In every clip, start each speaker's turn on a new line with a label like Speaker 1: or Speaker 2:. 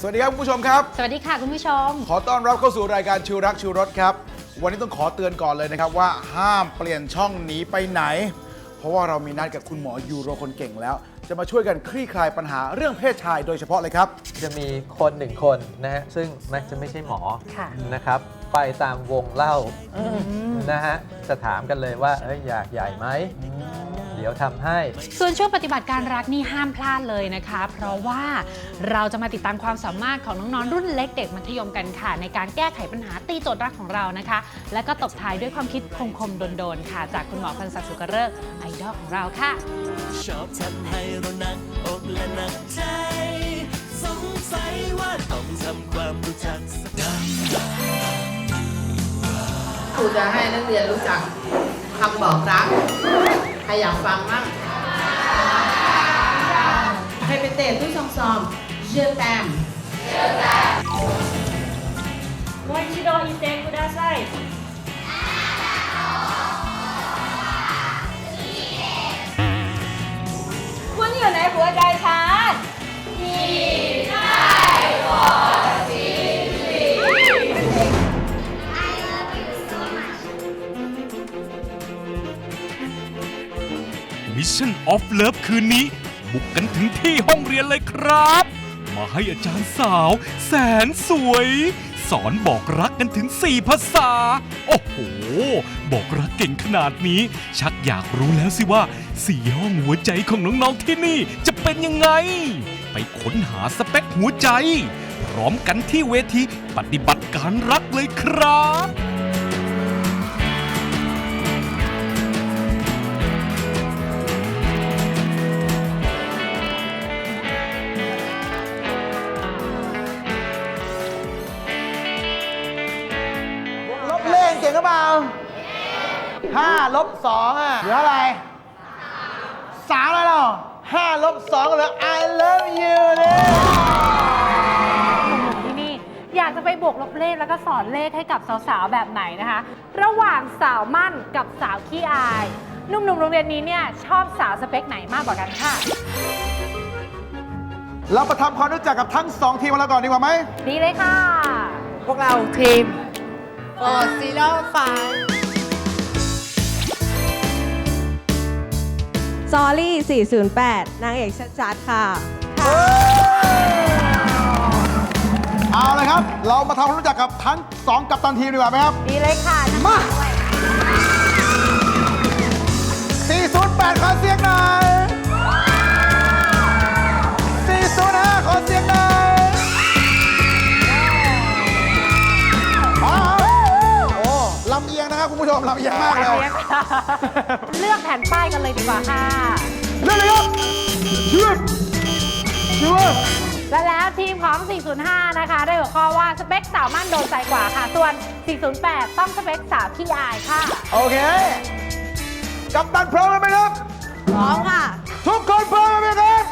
Speaker 1: สวัสดีครับคุณผู้ชมครับ
Speaker 2: สวัสดีค่ะคุณผู้ชม
Speaker 1: ขอต้อนรับเข้าสู่รายการชิวรักชิวรสครับ วันนี้ต้องขอเตือนก่อนเลยนะครับว่าห้ามเปลี่ยนช่องหนีไปไหน เพราะว่าเรามีนัดกับคุณหมอยูโรคนเก่งแล้ว จะมาช่วยกันคลี่คลายปัญหาเรื่องเพศชายโดยเฉพาะเลยครับ
Speaker 3: จะมีคนหนึ่งคนนะฮะซึ่งมักจะไม่ใช่หมอ
Speaker 2: ค่ะ
Speaker 3: นะครับ ไปตามวงเล่านะฮะจะถามกันเลยว่าเอ้ยอยากใหญ่ไหม เดี๋ยวทำให้
Speaker 2: ส่วนช่วงปฏิบัติการรักนี่ห้ามพลาดเลยนะคะ เพราะว่าเราจะมาติดตามความสามารถของน้องๆรุ่นเล็กเด็กมัธยมกันค่ะ ในการแก้ไขปัญหาตีโจทย์รักของเรานะคะ และก็ตบท้ายด้วยความคิดคมๆโดนๆค่ะ จากคุณหมอพันศักดิ์สุกเริกษ์ไอดอลของเราค่ะ
Speaker 4: ชอบทำให้เราหนักอกและหนักใจ สงสัยว่าต้องทำความรู้จักสัก
Speaker 5: ครูจะให้นักเรียนรู้จักคำบอกรักใครอยากฟังมั่งให้ไปเต้นที่ซองซอมเชื่อแตม
Speaker 6: もう一度言ってください。คุณอยู่ในหัวใจ
Speaker 7: Mission of Love คืนนี้ บุกกันถึงที่ห้องเรียนเลยครับ มาให้อาจารย์สาว แสนสวย สอนบอกรักกันถึง 4 ภาษา โอ้โห บอกรักเก่งขนาดนี้ ชักอยากรู้แล้วสิว่าสี่ห้องหัวใจของน้องๆที่นี่จะเป็นยังไง ไปค้นหาสเปคหัวใจ พร้อมกันที่เวทีปฏิบัติการรักเลยครับ
Speaker 1: ล่าห้าลบสองอะเหลืออะไรสามแล้วเหรอห้าลบสองเหลือ I love you เนี่ย
Speaker 2: หนุ่มๆที่นี่อยากจะไปบวกลบเลขแล้วก็สอนเลขให้กับสาวๆ แบบไหนนะคะ ระหว่างสาวมั่นกับสาวขี้อายหนุ่มๆ โรงเรียนนี้เนี่ยชอบสาวสเปคไหนมากกว่ากันค่ะ
Speaker 1: เรามาทำความรู้จักกับทั้งสองทีมของเราก่อนดีกว่าไหม
Speaker 2: ดีเลยค่ะ
Speaker 5: พวกเราทีม โอซีโร่ไฟ
Speaker 8: ซอรี่408 นางเอกชัดๆค่ะ
Speaker 1: เอาเลยครับ เรามาทำความรู้จักกับทั้งสองกัปตันทีมดีกว่าไหมครับ
Speaker 2: ดีเลยค่ะน้ำ
Speaker 1: มา
Speaker 2: ด้วย
Speaker 1: 408 ขอเสียงหน่อย405 ขอเสียงหน่อย ผู้ชมลำเอียงมากเลย
Speaker 2: เลือกแผ่นป้ายกันเลยดีกว่าค่ะ
Speaker 1: เริ่มเลยครับเชื่อเชื่อ
Speaker 2: และแล้วทีมของ 405 นะคะ ได้หัวข้อว่า สเปคสาวมั่นโดนใจกว่าค่ะ ส่วน 408 ต้องสเปคสาวขี้อายค่ะ
Speaker 1: โอเค กัปตันพร้อมไหมครับ
Speaker 8: พร้อมค่ะ
Speaker 1: ทุกคนพร้อมไหมครับ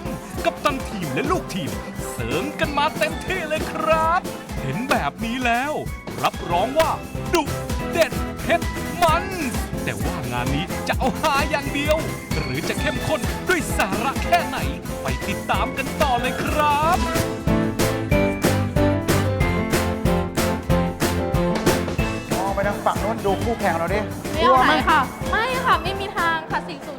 Speaker 7: ม กัปตันทีมและลูกทีม เสริมกันมาเต็มที่เลยครับ เห็นแบบนี้แล้ว รับรองว่า ดุเด็ดเผ็ดมัน แต่ว่างานนี้จะเอาหาอย่างเดียว หรือจะเข้มข้นด้วยสาระแค่ไหน ไปติดตามกันต่อเลยครับ
Speaker 1: มองไปทางฝั่งนู้นดูคู่แข่งเราดิ
Speaker 6: ไม่เอาไหนค่ะ ไม่ค่ะ ไม่มีทางค่ะ408เจ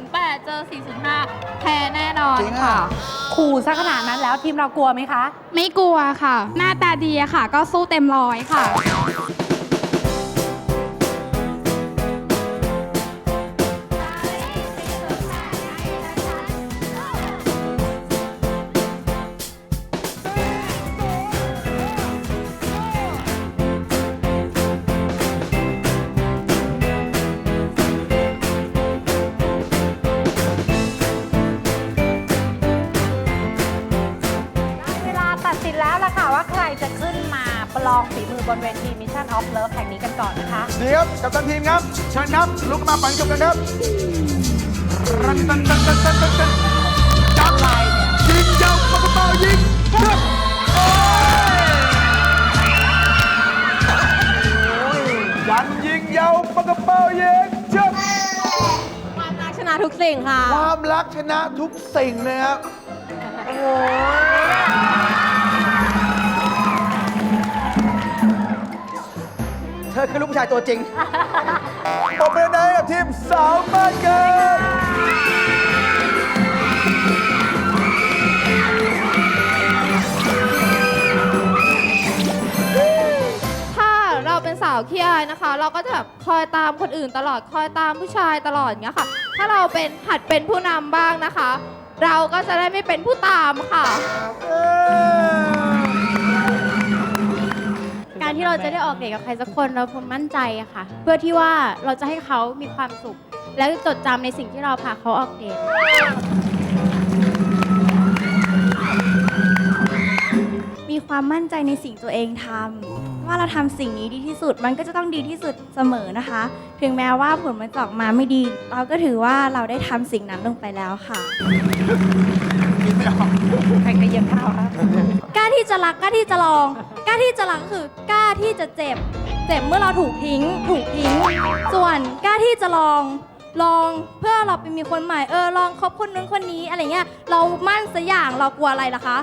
Speaker 6: อ405แพ้แน่นอน
Speaker 1: จริง
Speaker 6: ค่ะ
Speaker 1: อะ
Speaker 2: ขู่ซะขนาดนั้นแล้วทีมเรากลัวไหมคะ
Speaker 6: ไม่กลัวค่ะ หน้าตาดีอะค่ะ ก็สู้เต็มร้อยค่ะ
Speaker 2: นเวทีมิชชั่นออฟเลิฟแห่งนี้กันก่อนนะคะ
Speaker 1: เดี๋ยวกับทันทีมครับ เชิญครับ ลุกมาปั่นจบกันครับรันตันตันตันตันตันตันจับลายเนี่ยยิงยาวปะปะปะยิงครับโอ้ยยันยิงยาวปะกระเป๋ายิงจับความรักชนะทุ
Speaker 8: กสิ่งค่ะ
Speaker 1: ความรักชนะทุกสิ่งนยครับ โอ้ย เธอคือลูกผู้ชายตัวจริง ผมเป็นนายกับทีมสาวบ้านเกิน
Speaker 6: ถ้าเราเป็นสาวขี้อายนะคะ เราก็จะแบบคอยตามคนอื่นตลอดคอยตามผู้ชายตลอดอย่างเงี้ยค่ะ ถ้าเราเป็นหัดเป็นผู้นำบ้างนะคะ เราก็จะได้ไม่เป็นผู้ตามค่ะ
Speaker 9: การที่เราจะได้ออกเดทกับใครสักคนเราควรมั่นใจอะค่ะ เพื่อที่ว่าเราจะให้เขามีความสุข และจดจำในสิ่งที่เราพาเขาออกเดทมีความมั่นใจในสิ่งตัวเองทำว่าเราทำสิ่งนี้ดีที่สุด มันก็จะต้องดีที่สุดเสมอนะคะ ถึงแม้ว่าผลมันจะออกมาไม่ดี เราก็ถือว่าเราได้ทำสิ่งนั้นลงไปแล้วค่ะ
Speaker 2: ใครกระเยียบเท้าครับ
Speaker 9: กล้า ที่จะรักกล้าที่จะลองกล้าที่จะรักก็คือกล้าที่จะเจ็บ เจ็บเมื่อเราถูกทิ้ง ถูกทิ้ง ส่วนกล้าที่จะลอง ลองเพื่อเราไปมีคนใหม่เออลองคบคนนึงคนนี้อะไรเงี้ยเรามั่นสักอย่างเรากลัวอะไรล่ะคะ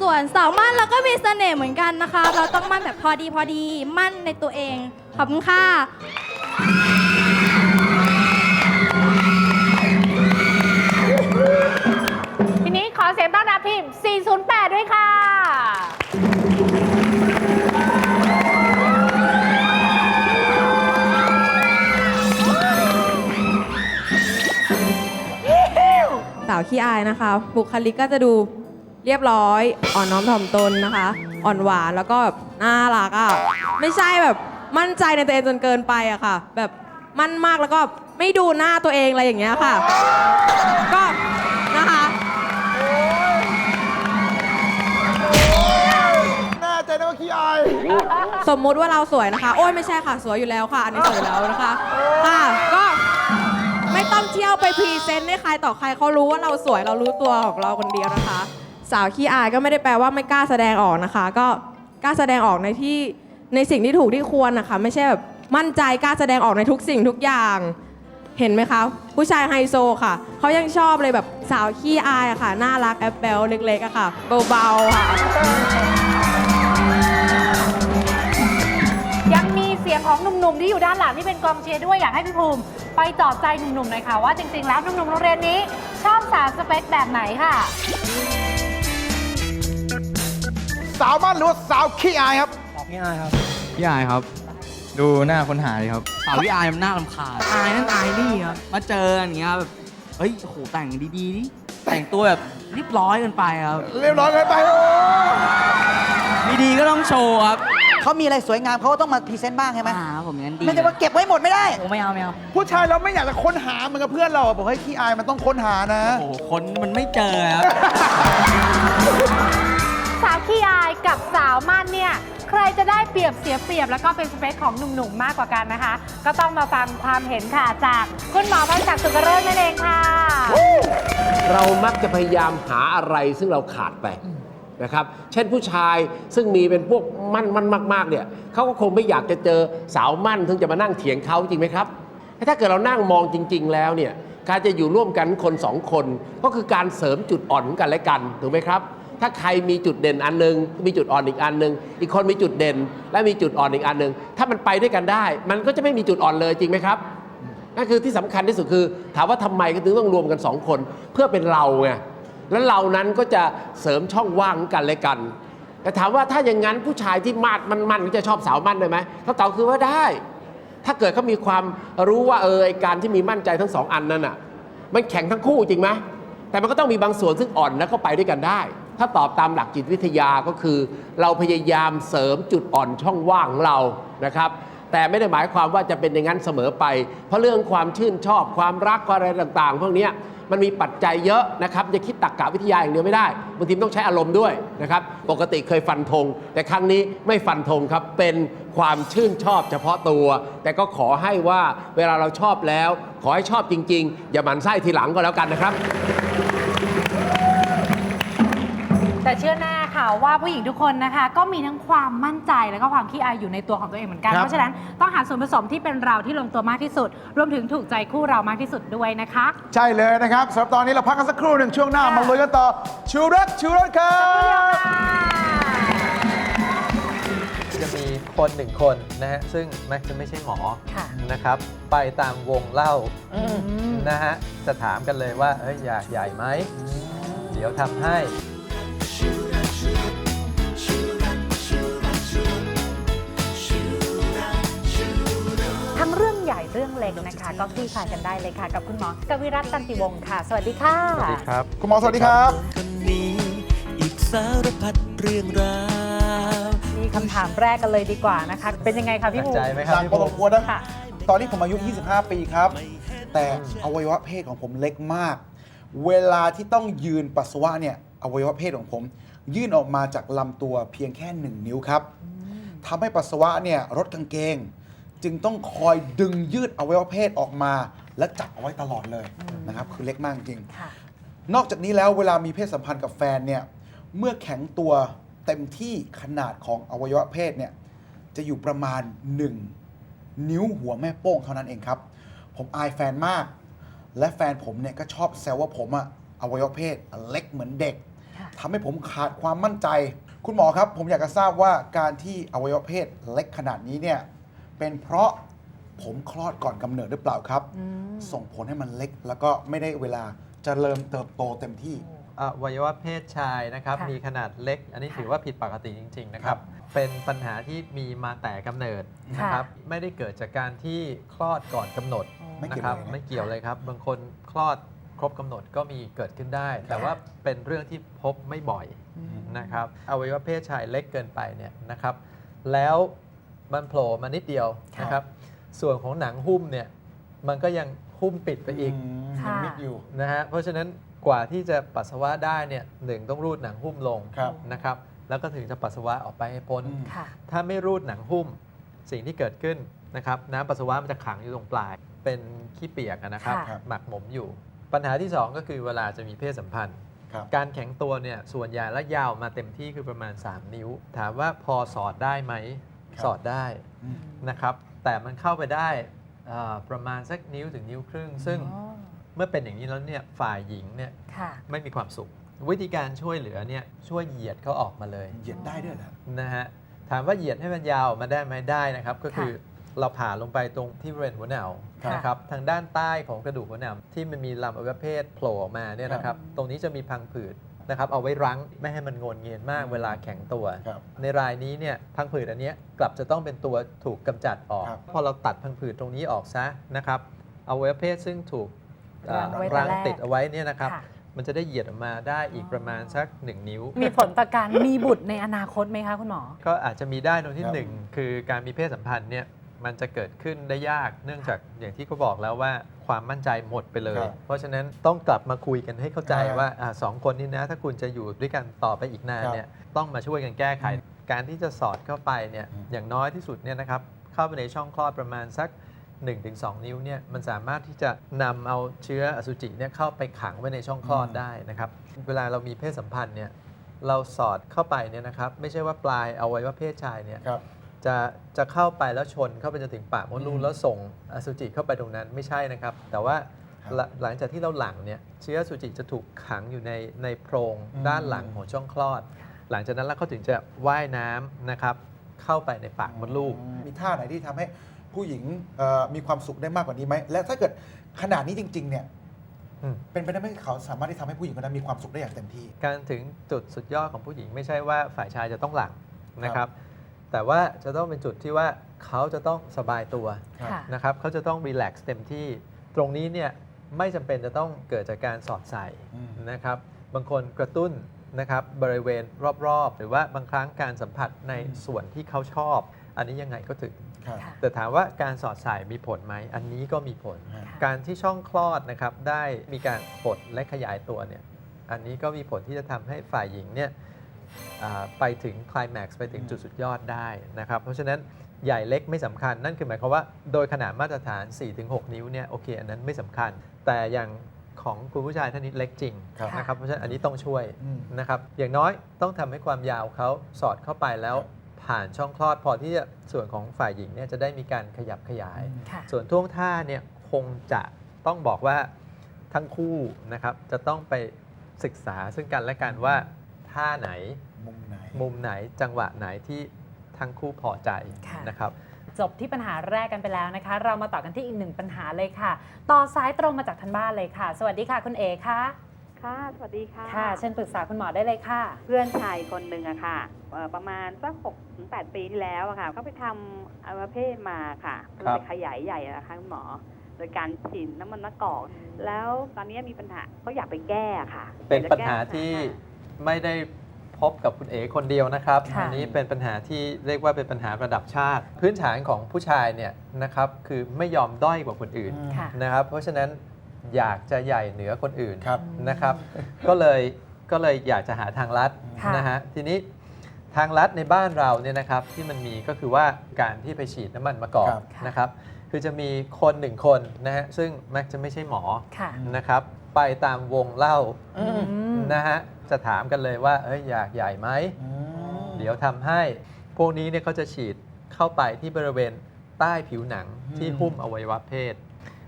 Speaker 9: ส่วนสาวมั่นเราก็มีเสน่ห์เหมือนกันนะคะ เราต้องมั่นแบบพอดีพอดีมั่นในตัวเองขอบคุณค่ะ
Speaker 2: ขี้อา
Speaker 8: ยนะคะ บุคลิกก็จะดูเรียบร้อย อ่อนน้อมถ่อมตนนะคะ อ่อนหวานแล้วก็แบบน่ารักอะไม่ใช่แบบมั่นใจในตัวเองจนเกินไปอะค่ะ แบบมั่นมากแล้วก็ไม่ดูหน้าตัวเองอะไรอย่างเงี้ยค่ะ ก็นะคะ
Speaker 1: แน่ใจนะว่าขี้อาย
Speaker 8: สมมุติว่าเราสวยนะคะ โอ้ยไม่ใช่ค่ะ สวยอยู่แล้วค่ะ อันนี้สวยอยู่แล้วนะคะ ค่ะ ก็ ไม่ต้องเที่ยวไปพรีเซนต์ให้ใครต่อใครเขารู้ว่าเราสวยเรารู้ตัวของเราคนเดียวนะคะ สาวขี้อายก็ไม่ได้แปลว่าไม่กล้าแสดงออกนะคะ ก็กล้าแสดงออกในที่ในสิ่งที่ถูกที่ควรนะคะ ไม่ใช่แบบมั่นใจกล้าแสดงออกในทุกสิ่งทุกอย่างเห็นไหมคะ ผู้ชายไฮโซค่ะ เขายังชอบเลยแบบสาวขี้อายอะค่ะ น่ารักแอปเปิลเล็กๆอะค่ะ เบาๆค่ะ
Speaker 2: สียงของหนุ่มๆที่อยู่ด้านหลังที่เป็นกองเชียร์ด้วยอยากให้พี่ภูมิ ไปจอบใจหนุ่มๆหน่อยค่ะว่าจริงๆแล้วหนุ่มๆโรงเรียนนี้ ชอบสาวสเปคแบบไหนค่ะ
Speaker 1: สาวบ้านหรือว่าสาวขี้อายครับ
Speaker 10: พี่อายครับ พี่อายครับ ดูหน้าค้นหาดีครับสาวพี่อายมันน่ารำคาญอายนั่นอายนี่ครับมาเจออย่างเงี้ยแบบเฮ้ยโหแต่งดีๆดิแต่งตัวแบบเรียบร้อยเกันไปครับ
Speaker 1: เรียบร้อยกันไปโอ้
Speaker 10: ดีๆก็ต้องโชว์ครับ
Speaker 11: เขามีอะไรสวยงามเขาก็ต้องมาพรีเซนต์บ้างใช่ไหม
Speaker 10: อ่าผมงั้นดี
Speaker 11: ไม่ใช่ว่าเก็บไว้หมดไม่ได้
Speaker 10: โอ้ไม่เอาไม่เอา
Speaker 1: ผู้ชายเราไม่อยากจะค้นหาเหมือนกับเพื่อนเราอะบอกให้ขี้อายมันต้องค้นหานะ
Speaker 10: โอ้โหคนมันไม่เจอครับ
Speaker 2: สาวขี้อายกับสาวมั่นเนี่ย ใครจะได้เปรียบเสียเปรียบแล้วก็เป็นสเปคของหนุ่มๆ มากกว่ากันนะคะ ก็ต้องมาฟังความเห็นค่ะจากคุณหมอพันศักดิ์สุกเริศนั่นเองค่ะ
Speaker 12: เรามักจะพยายามหาอะไรซึ่งเราขาดไป นะครับ เช่นผู้ชายซึ่งมีเป็นพวกมั่นมั่นมากๆเนี่ยเขาก็คงไม่อยากจะเจอสาวมั่นซึ่งจะมานั่งเถียงเขาจริงไหมครับถ้าเกิดเรานั่งมองจริง ๆ แล้วเนี่ยการจะอยู่ร่วมกันคนสองคน ก็คือการเสริมจุดอ่อนกันและกันถูกไหมครับ ถ้าใครมีจุดเด่นอันหนึง มีจุดอ่อนอีกอันหนึง อีกคนมีจุดเด่น และมีจุดอ่อนอีกอันหนึง ถ้ามันไปด้วยกันได้ มันก็จะไม่มีจุดอ่อนเลยจริงไหมครับนั่นคือที่สำคัญที่สุดคือ ถามว่าทำไมก็ถึงต้องรวมกันสองคน เพื่อเป็นเราไง แล้วเรานั้นก็จะเสริมช่องว่างกันและกัน แต่ถามว่าถ้าอย่างนั้นผู้ชายที่มาดมันมันๆจะชอบสาวมั่นได้ไหมเขาตอบคือว่าได้ ถ้าเกิดเขามีความรู้ว่าเออไอการที่มีมั่นใจทั้งสองอันนั้นอะ มันแข็งทั้งคู่จริงไหมแต่มันก็ต้องมีบางส่วนซึ่งอ่อนแล้วก็ไปด้วยกันได้ ถ้าตอบตามหลักจิตวิทยาก็คือ เราพยายามเสริมจุดอ่อนช่องว่างของเรานะครับแต่ไม่ได้หมายความว่าจะเป็นอย่างนั้นเสมอไป เพราะเรื่องความชื่นชอบความรักความอะไรต่าง ๆ พวกนี้ มันมีปัจจัยเยอะนะครับจะคิดตักกะวิทยาอย่างเดียวไม่ได้บางทีต้องใช้อารมณ์ด้วยนะครับ ปกติเคยฟันธงแต่ครั้งนี้ไม่ฟันธงครับเป็นความชื่นชอบเฉพาะตัว แต่ก็ขอให้ว่าเวลาเราชอบแล้ว ขอให้ชอบจริง ๆ อย่าหมันไส้ทีหลังก็แล้วกันนะครับ
Speaker 2: แต่เชื่อแน่ ค่ะว่าผู้หญิงทุกคนนะคะ ก็มีทั้งความมั่นใจแล้วก็ความขี้อายอยู่ในตัวของตัวเองเหมือนกัน
Speaker 1: ครับ
Speaker 2: เพราะฉะนั้นต้องหาส่วนผสมที่เป็นเราที่ลงตัวมากที่สุด รวมถึงถูกใจคู่เรามากที่สุดด้วยนะคะ
Speaker 1: ใช่เลยนะครับสำหรับตอนนี้เราพักกันสักครู่หนึ่งช่วงหน้ามาลุยกันต่อชูรักชูรสครับ
Speaker 3: จะมีคนหนึ่งคนนะฮะซึ่งมักจะไม่ใช่หมอ
Speaker 2: ค่ะ
Speaker 3: นะครับ ไปตามวงเล่านะฮะจะถามกันเลยว่าเอ้ยอยากใหญ่ไหม เดี๋ยวทำให้
Speaker 2: ล็กนะคะ ก็คลี่คลายกันได้เลยค่ะ กับคุณหมอกวิรัตตันติวงศ์ค่ะ สวัสดีค่ะ
Speaker 3: สวัสดีครับ
Speaker 1: คุณหมอสวัสดีครับ
Speaker 4: คนนี้อีกสารพัดเรื่องราว
Speaker 2: มีคำถามแรกกันเลยดีกว่านะคะ เป็นยังไงคะพี่
Speaker 3: หนั
Speaker 2: บู
Speaker 3: กใจไหมครับ
Speaker 1: ต่าง
Speaker 3: พ
Speaker 1: อส
Speaker 3: ม
Speaker 1: ควรนะ
Speaker 2: ค่ะ
Speaker 1: ตอนนี้ผมอายุ 25 ปีครับ แต่อวัยวะเพศของผมเล็กมาก เวลาที่ต้องยืนปัสสาวะเนี่ย อวัยวะเพศของผม ยื่นออกมาจากลำตัวเพียงแค่ 1 นิ้วครับทำให้ปัสสาวะเนี่ยรดกางเกง จึงต้องคอยดึงยืดอวัยวะเพศออกมา และจับเอาไว้ตลอดเลยนะครับคือเล็กมากจริง
Speaker 2: ค่ะ
Speaker 1: นอกจากนี้แล้วเวลามีเพศสัมพันธ์กับแฟนเนี่ยเมื่อแข็งตัวเต็มที่ขนาดของอวัยวะเพศเนี่ยจะอยู่ประมาณ 1 นิ้วหัวแม่โป้งเท่านั้นเองครับ ผมอายแฟนมาก และแฟนผมเนี่ยก็ชอบแซวว่าผมอะอวัยวะเพศเล็กเหมือนเด็ก
Speaker 2: ค่ะ
Speaker 1: ทำให้ผมขาดความมั่นใจ คุณหมอครับ ผมอยากจะทราบว่าการที่อวัยวะเพศเล็กขนาดนี้เนี่ย เป็นเพราะผมคลอดก่อนกำเนิดหรือเปล่าครับส่งผลให้มันเล็ก แล้วก็ไม่ได้เวลาจเจริญเติบโตเต็มที่
Speaker 3: อวัยวะเพศชายนะครับ
Speaker 2: ค่ะ
Speaker 3: มีขนาดเล็ก อันนี้
Speaker 2: ค่ะ
Speaker 3: ถือว่าผิดปกติจริง ๆ นะค
Speaker 1: ครั
Speaker 3: รับ
Speaker 1: บ
Speaker 3: เป็นปัญหาที่มีมาแต่กำเนิดนะครับ ไม่ได้เกิดจากการที่คลอดก่อนกำหนด
Speaker 1: ไม่
Speaker 3: นะ
Speaker 1: เกี่ยว
Speaker 3: ครับ
Speaker 1: เลยนะ
Speaker 3: ไม่เกี่ยวเลยครับ บางคนคลอดครบกำหนดก็มีเกิดขึ้นได้ แต่ว่าเป็นเรื่องที่พบไม่บ่อยนะครับอวัยวะเพศชายเล็กเกินไปเนี่ยนะครับ แล้ว มันโผล่มานิดเดียวนะครับ ส่วนของหนังหุ้มเนี่ยมันก็ยังหุ้มปิดไปอีก
Speaker 1: ม
Speaker 2: ค่ะ
Speaker 1: ยังมิดอยู่
Speaker 3: นะฮะเพราะฉะนั้นกว่าที่จะปัสสาวะได้เนี่ยหนึ่งต้องรูดหนังหุ้มลง
Speaker 1: ครับ
Speaker 3: นะครับ แล้วก็ถึงจะปัสสาวะออกไปให้พ้น
Speaker 1: อืม
Speaker 2: ค่ะ
Speaker 3: ถ้าไม่รูดหนังหุ้มสิ่งที่เกิดขึ้นนะครับน้ำปัสสาวะมันจะขังอยู่ตรงปลาย เป็นขี้เปียกอะนะครับ
Speaker 2: ค่ะ
Speaker 3: หมักหมมอยู่ ปัญหาที่2ก็คือเวลาจะมีเพศสัมพันธ์
Speaker 1: ครับ
Speaker 3: การแข็งตัวเนี่ยส่วนใหญ่และยาวมาเต็มที่คือประมาณ 3 นิ้ว ถามว่าพอสอดได้ไหม
Speaker 1: ครับ
Speaker 3: สอดได้
Speaker 1: อืม
Speaker 3: นะครับ แต่มันเข้าไปได้เอ่อประมาณสักนิ้วถึงนิ้วครึ่ง ซึ่ง
Speaker 2: อ๋อ
Speaker 3: เมื่อเป็นอย่างนี้แล้วเนี่ยฝ่ายหญิงเนี่ย
Speaker 2: ค่ะ
Speaker 3: ไม่มีความสุข วิธีการช่วยเหลือเนี่ยช่วยเหยียดเขาออกมาเลย
Speaker 1: เหยียดได้ด้วยเหรอ
Speaker 3: นะฮะถามว่าเหยียดให้มันยาวออกมาได้ไหมได้นะครับ ก็คือเราผ่าลงไปตรงที่บริเวณหัวเหนา
Speaker 2: ค่ะ
Speaker 3: นะครับทางด้านใต้ของกระดูกหัวเหนาที่มันมีลำอวัยวะเพศโผล่ออกมาเนี่ยนะครับ ตรงนี้จะมีพังผืด นะครับเอาไว้รั้งไม่ให้มันงนเงียนมากเวลาแข็งตัว
Speaker 1: ครับ
Speaker 3: ในรายนี้เนี่ยพังผืดอันเนี้ยกลับจะต้องเป็นตัวถูกกำจัดออก
Speaker 1: ครับ
Speaker 3: พอเราตัดพังผืดตรงนี้ออกซะนะครับอวัยวะเพศซึ่งถูกเอ่อ
Speaker 2: รั้งไว้แต่
Speaker 3: รั้ง
Speaker 2: แรก
Speaker 3: ติดเอาไว้เนี่ยนะครับ
Speaker 2: ค่ะ
Speaker 3: มันจะได้เหยียดออกมาได้อีกประมาณสัก 1 นิ้ว
Speaker 2: มีผลต่อการมีบุตรในอนาคตไหมคะคุณหมอ
Speaker 3: ก็อาจจะมีได้ตรงที่
Speaker 1: ครับ
Speaker 3: หนึ่งคือการมีเพศสัมพันธ์เนี่ยมันจะเกิดขึ้นได้ยากเนื่องจากอย่างที่เขาบอกแล้วว่า ความมั่นใจหมดไปเลย
Speaker 1: ครับ
Speaker 3: เพราะฉะนั้นต้องกลับมาคุยกันให้เข้าใจ
Speaker 1: ครับ
Speaker 3: ว่าอาสองคนนี้นะ ถ้าคุณจะอยู่ด้วยกันต่อไปอีกนาน
Speaker 1: ครับ
Speaker 3: เนี่ยต้องมาช่วยกันแก้ไข การที่จะสอดเข้าไปเนี่ย
Speaker 1: อืม
Speaker 3: อย่างน้อยที่สุดเนี่ยนะครับเข้าไปในช่องคลอดประมาณสัก 1-2 นิ้วเนี่ยมันสามารถที่จะนำเอาเชื้ออสุจิเนี่ยเข้าไปขังไว้ในช่องคลอด
Speaker 1: อืม
Speaker 3: ได้นะครับ เวลาเรามีเพศสัมพันธ์เนี่ยเราสอดเข้าไปเนี่ยนะครับไม่ใช่ว่าปลายอวัยวะเพศชายเนี่ย
Speaker 1: ครับ
Speaker 3: จะจะเข้าไปแล้วชนเข้าไปจนถึงปากมดลู
Speaker 1: อื
Speaker 3: ก
Speaker 1: ม
Speaker 3: แล้วส่งอสุจิเข้าไปตรงนั้นไม่ใช่นะครับ แต่ว่า
Speaker 1: ครับ
Speaker 3: หลังหลังจากที่เราหลังเนี่ยเชื้ออสุจิจะถูกขังอยู่ในในโพรง
Speaker 1: อืม
Speaker 3: ด้านหลังของช่องคลอด หลังจากนั้นแล้วเขาถึงจะว่ายน้ำนะครับเข้าไปในปากมดลูก
Speaker 1: มีท่าไหนที่ทำให้ผู้หญิงเอ่อมีความสุขได้มากกว่านี้ไหม และถ้าเกิดขนาดนี้จริง ๆ เนี่ย
Speaker 3: อืม
Speaker 1: เป็นไปได้ไหมที่เขาสามารถที่ทำให้ผู้หญิงคนนั้นมีความสุขได้อย่างเต็มที่
Speaker 3: การถึงจุดสุดยอดของผู้หญิงไม่ใช่ว่าฝ่ายชายจะต้องหลังนะครับ แต่ว่าจะต้องเป็นจุดที่ว่าเขาจะต้องสบายตัว
Speaker 1: ครับ
Speaker 2: ค่ะ
Speaker 3: นะครับเขาจะต้องรีแลกซ์เต็มที่ ตรงนี้เนี่ยไม่จำเป็นจะต้องเกิดจากการสอดใส่
Speaker 1: อืม
Speaker 3: นะครับ บางคนกระตุ้นนะครับบริเวณรอบๆ หรือว่าบางครั้งการสัมผัสในส่วนที่เขาชอบ อันนี้ยังไงก็ถึง
Speaker 1: ครับ
Speaker 2: ค่ะ
Speaker 3: แต่ถามว่าการสอดใส่มีผลไหม อันนี้ก็มีผล
Speaker 1: ฮะ
Speaker 3: การที่ช่องคลอดนะครับได้มีการปลดและขยายตัวเนี่ย อันนี้ก็มีผลที่จะทำให้ฝ่ายหญิงเนี่ยอ่า ไปถึงคลายแม็กซ์ไปถึงจุดสุดยอดได้นะครับ เพราะฉะนั้นใหญ่เล็กไม่สำคัญนั่นคือหมายความว่าโดยขนาดมาตรฐาน 4-6 นิ้วเนี่ยโอเคอันนั้นไม่สำคัญ แต่อย่างของคุณผู้ชายท่านนี้เล็กจริง
Speaker 1: ครับ
Speaker 3: นะครับเพราะฉะนั้นอันนี้ต้องช่วย
Speaker 1: อืม
Speaker 3: นะครับอย่างน้อยต้องทำให้ความยาวเขาสอดเข้าไปแล้วผ่านช่องคลอดพอที่จะส่วนของฝ่ายหญิงเนี่ยจะได้มีการขยับขยาย
Speaker 2: ค่ะ
Speaker 3: ส่วนท่วงท่าเนี่ยคงจะต้องบอกว่าทั้งคู่นะครับจะต้องไปศึกษาซึ่งกันและกันว่า ท่าไหน
Speaker 1: มุมไหน
Speaker 3: มุมไหนจังหวะไหนที่ทั้งคู่พอใจ
Speaker 2: ค่ะ
Speaker 3: นะครับ
Speaker 2: จบที่ปัญหาแรกกันไปแล้วนะคะ เรามาต่อกันที่อีกหนึ่งปัญหาเลยค่ะ ต่อสายตรงมาจากทางบ้านเลยค่ะ สวัสดีค่ะคุณเอค่ะ
Speaker 13: ค่ะ สวัสดีค่ะ
Speaker 2: ค่ะ เชิญปรึกษาคุณหมอได้เลยค่ะ
Speaker 13: เพื่อนชายคนหนึ่งอะค่ะเอ่อประมาณสักหกถึงแปดปีที่แล้วอะค่ะเขาไปทำอวัยวะเพศมาค่ะเพื่อ
Speaker 3: ครับ
Speaker 13: ไปขยายใหญ่อะนะคะคุณหมอ โดยการฉีดน้ำมันมะกอก แล้วตอนนี้มีปัญหาเขาอยากไปแก้ค่ะ
Speaker 3: เป็น
Speaker 13: อยกจะ
Speaker 3: ปัญหา
Speaker 13: แก้
Speaker 3: ที่ ไม่ได้พบกับคุณเอ๋คนเดียวนะครับ
Speaker 2: ค่ะ
Speaker 3: อันี้เป็นปัญหาที่เรียกว่าเป็นปัญหาระดับชาติ พื้นฐานของผู้ชายเนี่ยนะครับคือไม่ยอมด้อยกว่าคนอื่น
Speaker 2: ค่ะ
Speaker 3: นะครับ เพราะฉะนั้นอยากจะใหญ่เหนือคนอื่น
Speaker 1: ครับ
Speaker 3: นะครับ ก็เลยก็เลยอยากจะหาทางลัด
Speaker 2: ค่ะ
Speaker 3: นะฮะทีนี้ทางลัดในบ้านเราเนี่ยนะครับที่มันมีก็คือว่าการที่ไปฉีดน้ำมันมะกอก
Speaker 1: ครับ
Speaker 3: นะครับ คือจะมีคนหนึ่งคนนะฮะซึ่งมักจะไม่ใช่หมอ
Speaker 2: ค่ะ
Speaker 3: นะครับ ไปตามวงเล่า
Speaker 2: อืม
Speaker 3: นะฮะ จะถามกันเลยว่าเอ้ยอยากใหญ่ไหม เดี๋ยวทำให้ พวกนี้เนี่ยเขาจะฉีดเข้าไปที่บริเวณใต้ผิวหนังที่หุ้มอวัยวะเพศ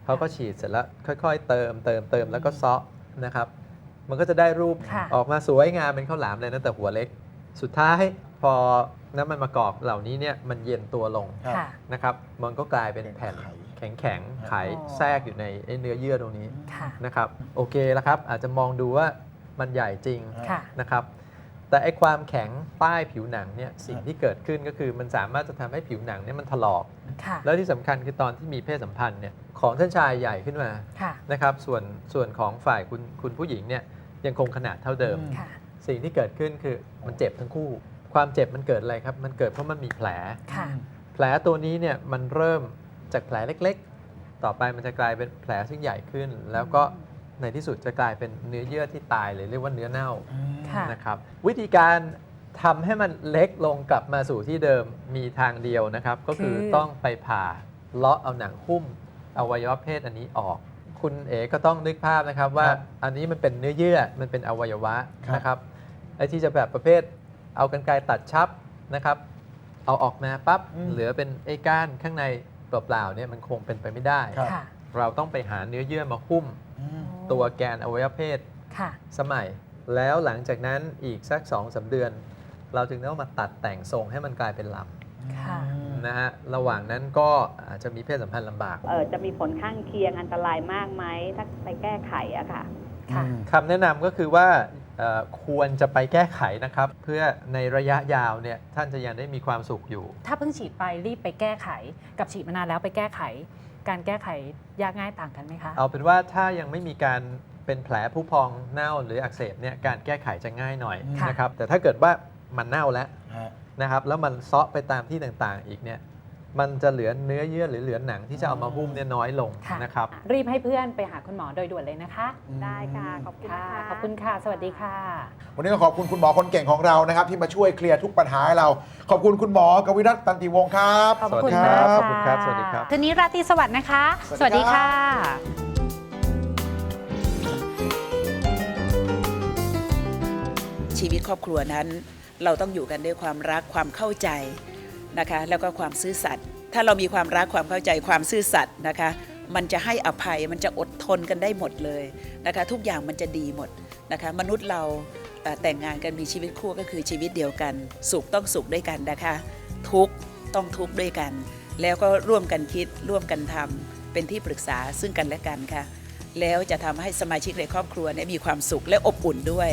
Speaker 3: เขาก็ฉีดเสร็จแล้วค่อยๆ เติมเติมเติมแล้วก็เซาะนะครับ มันก็จะได้รูป
Speaker 2: ค่ะ
Speaker 3: ออกมาสวยงามเป็นข้าวหลามเลยนะแต่หัวเล็ก สุดท้ายพอน้ำมันมะกอกเหล่านี้เนี่ยมันเย็นตัวลง
Speaker 1: ครับ
Speaker 2: ค่ะ
Speaker 3: นะครับ มันก็กลายเป็นแผ่น
Speaker 1: ไข
Speaker 3: แข็งแข็งๆไข
Speaker 2: อ๋อ
Speaker 3: แทรกอยู่ในไอ้เนื้อเยื่อตรงนี้
Speaker 2: ค่ะ
Speaker 3: นะครับ โอเคแล้วครับ อาจจะมองดูว่า มันใหญ่จริง
Speaker 2: ค่ะ
Speaker 3: นะครับ แต่ไอความแข็งใต้ผิวหนังเนี่ยสิ่งที่เกิดขึ้นก็คือมันสามารถจะทำให้ผิวหนังเนี่ยมันถลอก
Speaker 2: ค่ะ
Speaker 3: แล้วที่สำคัญคือตอนที่มีเพศสัมพันธ์เนี่ยของท่านชายใหญ่ขึ้นมา
Speaker 2: ค่ะ
Speaker 3: นะครับ ส่วนส่วนของฝ่ายคุณคุณผู้หญิงเนี่ยยังคงขนาดเท่าเดิม
Speaker 2: ค่ะ
Speaker 3: สิ่งที่เกิดขึ้นคือมันเจ็บทั้งคู่ ความเจ็บมันเกิดอะไรครับ มันเกิดเพราะมันมีแผล
Speaker 2: ค่ะ
Speaker 3: แผลตัวนี้เนี่ยมันเริ่มจากแผลเล็กๆ ต่อไปมันจะกลายเป็นแผลซึ่งใหญ่ขึ้น แล้วก็ ในที่สุดจะกลายเป็นเนื้อเยื่อที่ตายหรือเรียกว่าเนื้อเน่า
Speaker 2: ค่ะ
Speaker 3: นะครับวิธีการทำให้มันเล็กลงกลับมาสู่ที่เดิมมีทางเดียวนะครับ ก็คือ
Speaker 2: คือ
Speaker 3: ต้องไปผ่าเลาะเอาหนังหุ้มอวัยวะเพศอันนี้ออก คุณเอ๋ก็ต้องนึกภาพนะครับว่า
Speaker 1: ครับ
Speaker 3: อันนี้มันเป็นเนื้อเยื่อมันเป็นอวัยวะ
Speaker 1: ครับ
Speaker 3: นะครับไอ้ที่จะแบบประเภทเอากันไกรตัดชับนะครับ เอาออกมาปั๊บเหลือเป็นไอ้ก้านข้างในเปล่าๆเนี่ยมันคงเป็นไปไม่ได้
Speaker 1: ครับ
Speaker 2: ค่ะ
Speaker 3: เราต้องไปหาเนื้อเยื่อมาหุ้ม
Speaker 1: อืม
Speaker 3: ตัวแกนอวัยวะเพศ
Speaker 2: ค่ะ
Speaker 3: สมัย แล้วหลังจากนั้นอีกสัก2อสเดือน เราจึงต้องมาตัดแต่งทรงให้มันกลายเป็นล
Speaker 2: ค่ะำ
Speaker 3: นะฮะระหว่างนั้นก็อาจจะมีเพศสัมพันธ์ลำบาก
Speaker 13: เออจะมีผลข้างเคียงอันตรายมากไหมถ้าไปแก้ไขอะค่ะ
Speaker 2: ค่ะ
Speaker 3: คำแนะนำก็คือว่าเอ่อควรจะไปแก้ไขนะครับ เพื่อในระยะยาวเนี่ยท่านจะยังได้มีความสุขอยู่
Speaker 2: ถ้าเพิ่งฉีดไปรีบไปแก้ไข กับฉีดมานานแล้วไปแก้ไข การแก้ไขยากง่ายต่างกันไหมคะ
Speaker 3: เอาเป็นว่าถ้ายังไม่มีการเป็นแผลผู้พองเน่าหรืออักเสบเนี่ยการแก้ไขจะง่ายหน่อย
Speaker 2: ค่ะ
Speaker 3: นะครับแต่ถ้าเกิดว่ามันเน่าแล้ว
Speaker 1: ฮะ
Speaker 3: นะครับแล้วมันเซาะไปตามที่ต่างๆอีกเนี่ย มันจะเหลือเนื้อเยื่อหรือเหลือหนังที่จะเอามาหุ้มเนี่ยน้อยลง
Speaker 2: ค่ะ
Speaker 3: นะครับ
Speaker 2: รีบให้เพื่อนไปหาคุณหมอโดยด่วนเลยนะคะ
Speaker 13: ได้ค่ะ ขอบคุณ
Speaker 2: ค่ะ
Speaker 13: นะคะ
Speaker 2: ขอบคุณค่ะ สวัสดีค่ะ
Speaker 1: วันนี้ต้องขอบคุณคุณหมอคนเก่งของเรานะครับ ที่มาช่วยเคลียร์ทุกปัญหาให้เรา ขอบคุณคุณหมอกวิรัตตันติวงศ์ครับ
Speaker 2: ขอบคุณ
Speaker 3: สวัสดี
Speaker 2: มาก
Speaker 3: ครับ
Speaker 2: ค่ะ
Speaker 3: ขอบคุณครับสวัสดีครับ
Speaker 2: คืนนี้ราตรีสวัสดิ์นะคะ
Speaker 1: สวัสดีค่ะ
Speaker 14: ชีวิตครอบครัวนั้น เราต้องอยู่กันด้วยความรักความเข้าใจ นะคะแล้วก็ความซื่อสัตย์ถ้าเรามีความรักความเข้าใจความซื่อสัตย์นะคะ มันจะให้อภัยมันจะอดทนกันได้หมดเลยนะคะ ทุกอย่างมันจะดีหมดนะคะ มนุษย์เราแต่งงานกันมีชีวิตคู่ก็คือชีวิตเดียวกัน สุขต้องสุขด้วยกันนะคะ ทุกต้องทุกด้วยกัน แล้วก็ร่วมกันคิดร่วมกันทำเป็นที่ปรึกษาซึ่งกันและกันค่ะ แล้วจะทำให้สมาชิกในครอบครัวเนี่ยมีความสุขและอบอุ่นด้วย